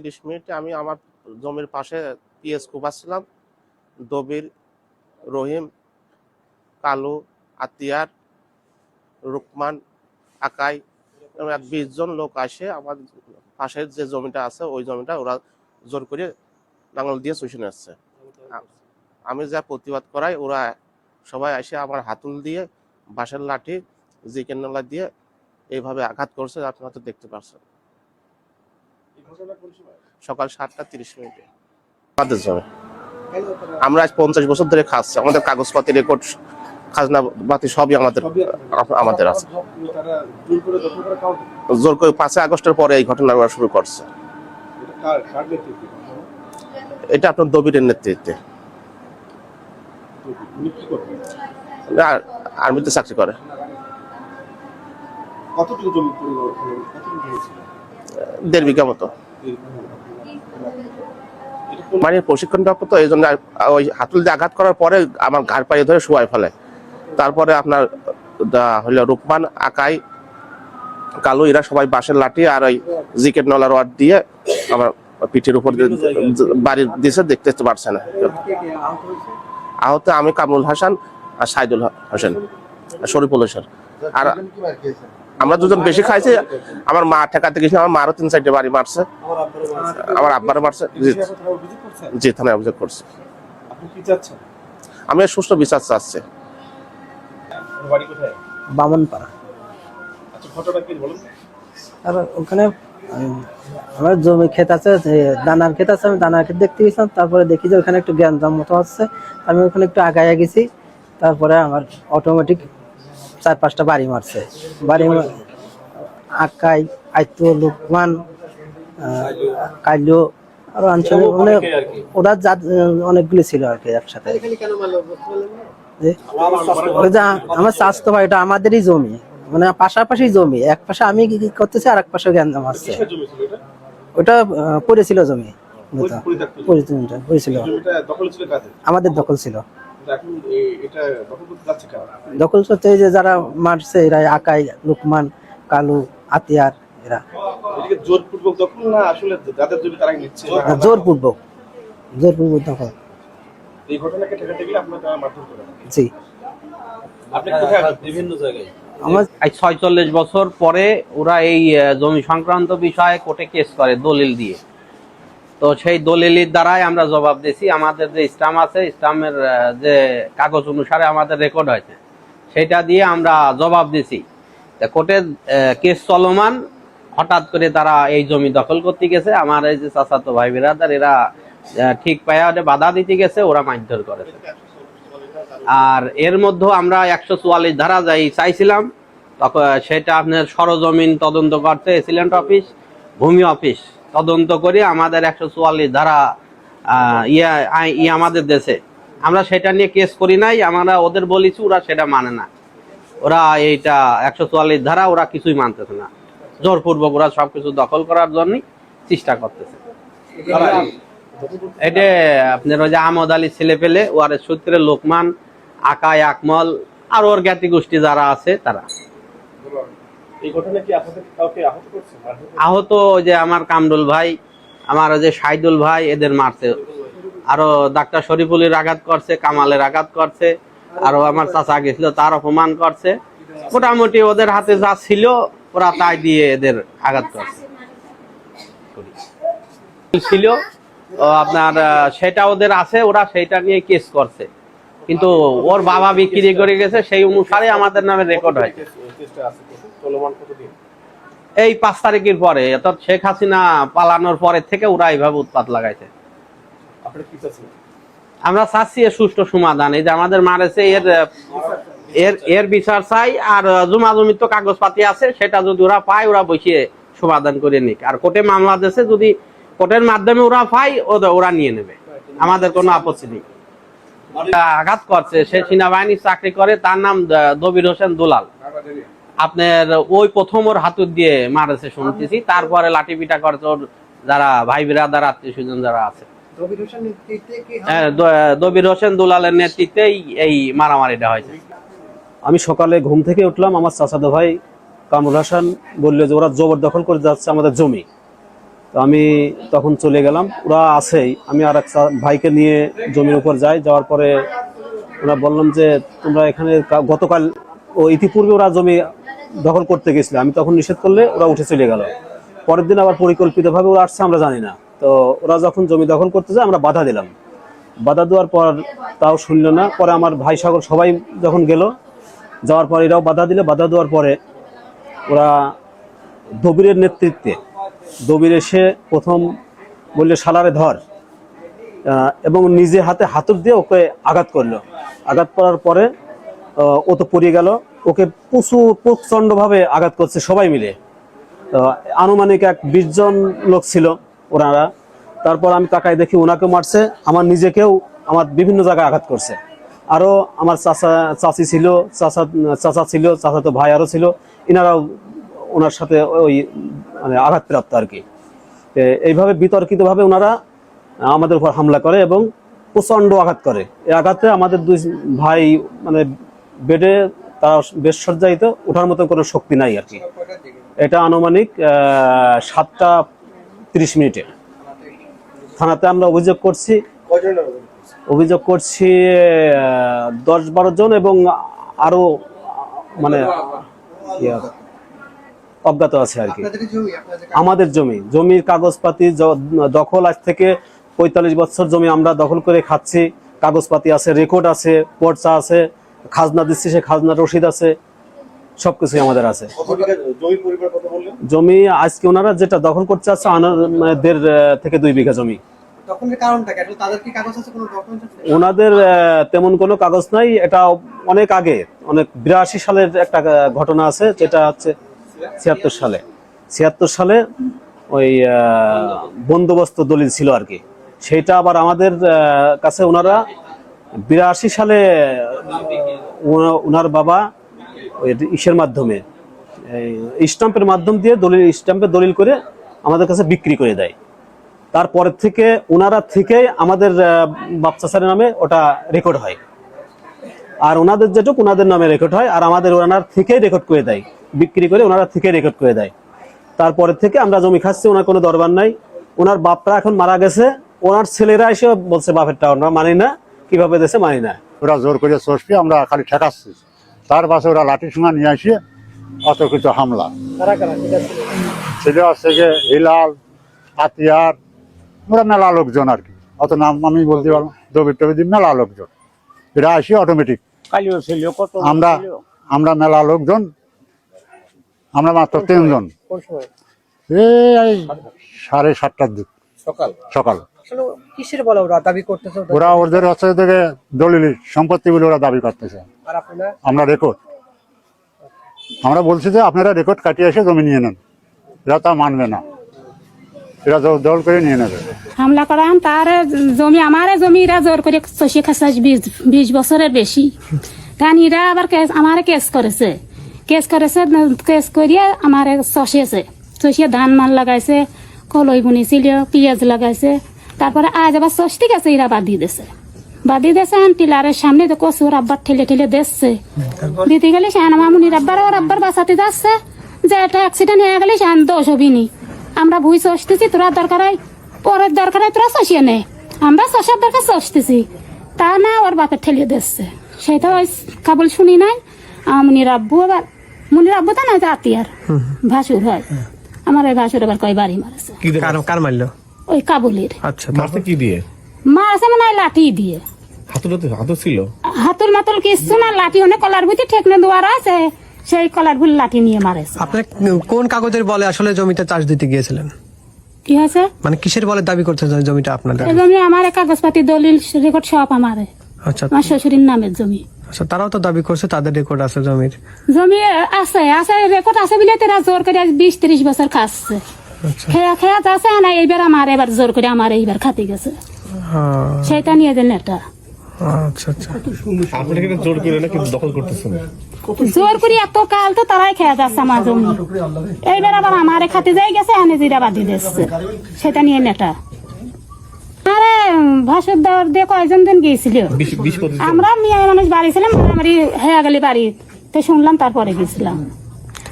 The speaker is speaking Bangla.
তিরিশ মিনিটে আমি আমার জমির পাশে পিএস কুপাচ্ছিলাম দবির, রহিম, কালু, আতিয়ার, রুকমান, আকাই এক বিশ জন লোক আসে আমার পাশের যে জমিটা আছে ওই জমিটা ওরা জোর করে লাঙল দিয়ে শুষে আসছে। আমি যা প্রতিবাদ করাই ওরা সবাই এসে আমার হাতুল দিয়ে, বাঁশের লাঠি জিকেন নলা দিয়ে এইভাবে আঘাত করছে, আপনারা তো দেখতে পাচ্ছেন সকাল সাতটা তিরিশ মিনিটে। জমি আমরা আজ পঞ্চাশ বছর ধরে খাচ্ছি। আমাদের কাগজপাতি রেকর্ড খাজনা বাতি সবই আমাদের। আমাদের আছে। জোর করে পাঁচই আগস্টের পরে এই ঘটনা শুরু করছে। এটা কার কার নেতৃত্বে? এটা আপনার দবিরের নেতৃত্বে। আর্মিতে চাকরি করে। কতটুকু জমি দেড় বিঘা মতো। মানে প্রশিক্ষণ প্রাপ্ত তো এই জন্য ওই হাতুল দিয়ে আঘাত করার পরে আমার ঘাড় পায়ে ধরে শুয়াই ফেলে। তারপরে আপনার হলো রুকমান আকাই, কালু, এরা সবাই বাঁশের লাঠি আর ওই জিকেট নলার রড দিয়ে আমার পিঠের উপর দিয়ে বাড়ি দিয়েছে দেখতে পারছে না। আহত আমি কামরুল হাসান আর সাইদুল হোসেন, শরীফুল হোসেন। আর আমরা দুজন বেশি খাইছি আমার মা ঠেকাতে গেছি আমার মারও তিন চারটে বাড়ি মারছে। আমার আব্বারও মারছে। জি থানায় অভিযোগ করছে। আপনি কি চাচ্ছেন আমি সুষ্ঠু বিচার চাচ্ছি। ওর বাড়ি কোথায় বামনপাড়া আচ্ছা আর ওখানে আমার জমি ক্ষেত আছে দানার ক্ষেত আছে আমি দানার ক্ষেত দেখতে গেছিলাম তারপরে দেখি যে ওখানে একটু গ্যাঞ্জাম মতো হচ্ছে আমি ওখানে একটু আগাইয়া গেছি তারপরে আমার অটোমেটিক চার পাঁচটা বাড়ি মারছে। বাড়ি আকাই আইতো লোকমান কাইলো আরও আঞ্চলিক মানে ওরা যা- অনেকগুলি ছিল আর কি একসাথে। ওই যে আমার স্বাস্থ্য ভাই এটা আমাদেরই জমি। মানে পাশাপাশি জমি। এক পাশে আমি কি কি করতেছি আর এক পাশে আসছে। ছিল এটা? ওটা পড়েছিল জমি। পড়েছিল। আমাদের দখল ছিল। দখল করতে যে যারা মারছে এরা আকাই লুকমান কালু আতিয়ার এরা। জোরপূর্বক দখল না আসলে যাদের জমি তারাই নিচ্ছে? জোরপূর্বক। জোরপূর্বক দখল। এই ঘটনাকে ঠেকাতে গেলে আপনার তারা মারধর করে জি। আপনি কোথায় বিভিন্ন জায়গায়। আমার ছয়চল্লিশ বছর পরে ওরা এই জমি সংক্রান্ত বিষয়ে কোর্টে কেস করে দলিল দিয়ে। তো সেই দলিলের দ্বারাই আমরা জবাব দিছি আমাদের যে স্টাম আছে স্টামের যে কাগজ অনুসারে আমাদের রেকর্ড হয়েছে। সেটা দিয়ে আমরা জবাব দিছি তা কোর্টের কেস চলমান। হঠাৎ করে তারা এই জমি দখল করতে গেছে। আমার এই যে চাচাতো ভাই বিরাদার, এরা ঠিক পায়া বাধা দিতে গেছে, ওরা মারধর করেছে। আর এর মধ্যে আমরা একশো চুয়াল্লিশ ধারা যাই চাইছিলাম, তখন সেটা আপনার সরজমিন তদন্ত করতে এসিলেন্ট অফিস ভূমি অফিস তদন্ত করে আমাদের একশো চুয়াল্লিশ ধারা ইয়া, আই- আমাদের দেশে। আমরা সেটা নিয়ে কেস করি নাই, আমরা ওদের বলেছি, ওরা সেটা মানে না। ওরা এইটা একশো চুয়াল্লিশ ধারা, ওরা কিছুই মানতেছে না। জোরপূর্বক ওরা সবকিছু দখল করার জন্যই চেষ্টা করতেছে। এটা আপনার ওই যে আমদ আলী ছেলে পেলে, ওয়ারের সূত্রে লোকমান, আকাই আকমল, আর ওর জ্ঞাতি গোষ্ঠী যারা আছে, তারা। আহত করছে আহত ওই যে আমার কামরুল ভাই, আমার ওই যে সাইদুল ভাই, এদের মারছে। আরও ডাক্তার শরীফুলের আঘাত করছে, কামালের আঘাত করছে, আরও আমার চাচা গেছিল, তার অপমান করছে। মোটামুটি ওদের হাতে যা ছিল, ওরা তাই দিয়ে এদের আঘাত করছে। ছিল আপনার সেটা ওদের আছে, ওরা সেইটা নিয়ে কেস করছে। কিন্তু ওর বাবা বিক্রি করে গেছে সেই অনুসারে আমাদের নামে রেকর্ড কতদিন এই পাঁচ তারিখের পরে অর্থাৎ শেখ হাসিনা পালানোর পরে থেকে ওরা এইভাবে উৎপাত লাগাইছে। আমরা চাচ্ছি এর সুষ্ঠু সমাধান। এই যে আমাদের মারেছে এর এর এর বিচার চাই আর জমা জমি তো কাগজপাতি আছে সেটা যদি ওরা পায় ওরা বসিয়ে সমাধান করে নিক। আর কোর্টে মামলা দিয়েছে যদি কোর্টের মাধ্যমে ওরা পায় ওরা নিয়ে নেবে। আমাদের কোনো আপত্তি নেই। আঘাত করছে সে সেনাবাহিনীর চাকরি করে তার নাম দবির হোসেন দুলাল। আপনার ওই প্রথম ওর হাতুর দিয়ে মারেছে শুনতেছি তারপরে লাঠি পিটা করছে ওর যারা ভাই বিরাদার আত্মীয় স্বজন যারা আছে। হ্যাঁ, দবির হোসেন দুলালের নেতৃত্বেই এই মারামারিটা হয়েছে। আমি সকালে ঘুম থেকে উঠলাম আমার চাচাতো ভাই কামরুল হাসান বলল যে ওরা জবরদখল করে যাচ্ছে আমাদের জমি। তো আমি তখন চলে গেলাম। ওরা আছেই। আমি আর এক ভাইকে নিয়ে জমির উপর যাই। যাওয়ার পরে ওরা বললাম যে, তোমরা এখানে গতকাল ও ইতিপূর্বে ওরা জমি দখল করতে গেছিল। আমি তখন নিষেধ করলে ওরা উঠে চলে গেল। পরের দিন আবার পরিকল্পিতভাবে ওরা আসছে, আমরা জানি না। তো ওরা যখন জমি দখল করতে যায়, আমরা বাধা দিলাম। বাধা দেওয়ার পর তাও শুনল না। পরে আমার ভাই সকল সবাই যখন গেল, যাওয়ার পর এরাও বাধা দিলে। বাধা দেওয়ার পরে ওরা দবিরের নেতৃত্বে দবির এসে প্রথম বললে সালারে ধর। এবং নিজে হাতে হাতুর দিয়ে ওকে আঘাত করল। আঘাত করার পরে ও তো পড়ে গেল। ওকে প্রচুর প্রচণ্ডভাবে আঘাত করছে সবাই মিলে। আনুমানিক এক বিশ জন লোক ছিল ওনারা। তারপর আমি তাকায় দেখি ওনাকে মারছে, আমার নিজেকেও আমার বিভিন্ন জায়গায় আঘাত করছে। আরও আমার চাচা, চাচি ছিল, চাচা চাচা ছিল চাচা তো ভাই আরও ছিল। ইনারাও ওনার সাথে ওই মানে আঘাতপ্রাপ্ত আর কি। এইভাবে বিতর্কিতভাবে ওনারা আমাদের উপর হামলা করে এবং প্রচণ্ড আঘাত করে। এই আঘাতে আমাদের দুই ভাই মানে বেডে তারা বেশ সজ্জায়িত ওঠার মতো কোনো শক্তি নাই আর কি। এটা আনুমানিক সাতটা তিরিশ মিনিটে। থানাতে আমরা অভিযোগ করছি অভিযোগ করছি দশ বারো জন এবং আরও মানে অজ্ঞাত আছে আর কি। আমাদের জমি জমির কাগজপাতি দখল আজ থেকে পঁয়তাল্লিশ বছর জমি আমরা দখল করে খাচ্ছি। কাগজপাতি আছে রেকর্ড আছে পর্চা আছে খাজনা দিচ্ছি সে খাজনা রসিদ আছে সবকিছুই আমাদের আছে। জমি পরিবার কথা বললেন? জমি আজকে ওনারা যেটা দখল করতে আছে মানে দেড় থেকে দুই বিঘা জমি। তখনের কারণটা কি? আসলে তাদের কি কাগজ আছে কোনো ডকুমেন্ট আছে? ওনাদের তেমন কোনো কাগজ নাই। এটা অনেক আগে অনেক বিরাশি সালের একটা ঘটনা আছে যেটা হচ্ছে ছিয়াত্তর সালে। ছিয়াত্তর সালে ওই বন্দোবস্ত দলিল ছিল আর কি। সেটা আবার আমাদের কাছে ওনারা বিরাশি সালে ওনার বাবা ইসের মাধ্যমে এই স্টাম্পের মাধ্যম দিয়ে দলিল স্টাম্পে দলিল করে আমাদের কাছে বিক্রি করে দেয়। তারপরের থেকে ওনারা থেকে আমাদের আহ, বাপচাচারের নামে ওটা রেকর্ড হয়। আর ওনাদের যেটুক ওনাদের নামে রেকর্ড হয়। আর আমাদের ওনার থেকেই রেকর্ড করে দেয়। বিক্রি করে ওনারা থেকে রেকর্ড করে দেয়। তারপরের থেকে আমরা জমি খাচ্ছি ওনার কোনো দরবার নাই। ওনার বাপটা এখন মারা গেছে ওনার ছেলেরা এসে বলছে বাপেরটা আমরা মানি না কীভাবে দেশে মানি না? ওরা জোর করে চষবি আমরা খালি ঠেকাচ্ছি। তার পাশে ওরা লাঠি সুমা নিয়ে আসে অতর্কিত হামলা। কারা ঠিক আছে ছিল। হচ্ছে গিয়ে হিলাল হাতিয়ার ওরা মেলা লোকজন আর কি। অত নাম আমি বলতে পারব দবির টবির মেলা লোকজন। এরা আসি অটোমেটিক আমরা আমরা মেলা লোকজন আমরা মাত্র তিনজন। এই সাড়ে সাতটার দিক। সকাল? সকাল। কিসের বলে ওরা দাবি করতেছে ওরা ওদের হচ্ছে থেকে দলিল সম্পত্তি বলে ওরা দাবি করতেছে। আমরা রেকর্ড আমরা বলছি যে আপনারা রেকর্ড কাটিয়ে এসে জমি নিয়ে নেন। এরা তা মানবে না। এরা দল করে নিয়ে নেবে। হামলা করান তার জমি আমারে জমি এরা জোর করে বিশ বিশ বছরের বেশি। কারণ এরা আবার কেস আমারে কেস করেছে। কেস করেছে কেস করিয়ে আমারে চষিয়েছে চষিয়ে ধান মান লাগাইছে কলই বুনিছিল পেঁয়াজ লাগাইছে। তারপরে আজ আবার চষতে গেছে এরা বাদি দিয়েছে বাদি দিয়েছে আন টিলারের সামনে তো কচু ওর আব্বার ঠেলে ঠেলে দিচ্ছে। দিতে গেলে সেন মামুনির রাব্বার ওর আব্বার বাঁচাতে যাচ্ছে। যে একটা অ্যাক্সিডেন্ট হয়ে গেলে সেন দোষ হবিনি। আমরা ভুই চষতেছি তোরা দরকার হয় পরের দরকার হয় তোরা চষিয়ে নে। আমরা চষার দরকার চষতেছি। তা না ওর বাপের ঠেলে দিচ্ছে। সেটা ওই কাবুল শুনি নাই। আমার রাব্বু আবার মুনির আব্বু তো না ভাসুর হয়। আমার ওই ভাসুর আবার কয় বাড়ি মারেছে। কি কার কার মারলো? ওই কাবুলের। আচ্ছা মারতে কি দিয়ে? মারছে মানে লাঠি দিয়ে। হাতু ছিল? হাতুর মাতুল কিছু না লাঠি অনেক কলার বুঝি ঠেকনে দুয়ার আছে। সেই কলার ভুল লাঠি নিয়ে মারেছে। আপনি কোন কাগজের বলে আসলে জমিতে চাষ দিতে গিয়েছিলেন? কি হয়েছে? মানে কিসের বলে দাবি করতেছেন জমিটা আপনাদের? এই জমি আমার কাগজপাতি দলিল রেকর্ড সব আমারে। আচ্ছা। আমার শ্বশুরের নামের জমি। আচ্ছা তারাও তো দাবি করছে তাদের রেকর্ড আছে জমির। জমি আছে আছে রেকর্ড আছে বলে তারা জোর করে বিশ ত্রিশ বছর খাচ্ছে। আচ্ছা। খেয়া খেয়া যাচ্ছে না এইবার আমার এবার জোর করে আমার এইবার খাতে গেছে। হ্যাঁ, সেটা নিয়ে দেন এটা আচ্ছা আচ্ছা। আপনি কিন্তু জোর করে না দখল করতেছেন। জোর করে এত কাল তো তারাই খেয়া যাচ্ছে আমার জমি। এইবার আবার আমার খাতে যাই গেছে এনে জিরা বাদি দিচ্ছে। সেটা নিয়ে নেটা আরে ভাসুর দর দিয়ে কয়েকজন দিন গিয়েছিল। আমরা মেয়ে মানুষ বাড়ি ছিলাম মারামারি হয়ে গেলে বাড়ি। তো শুনলাম তারপরে গেছিলাম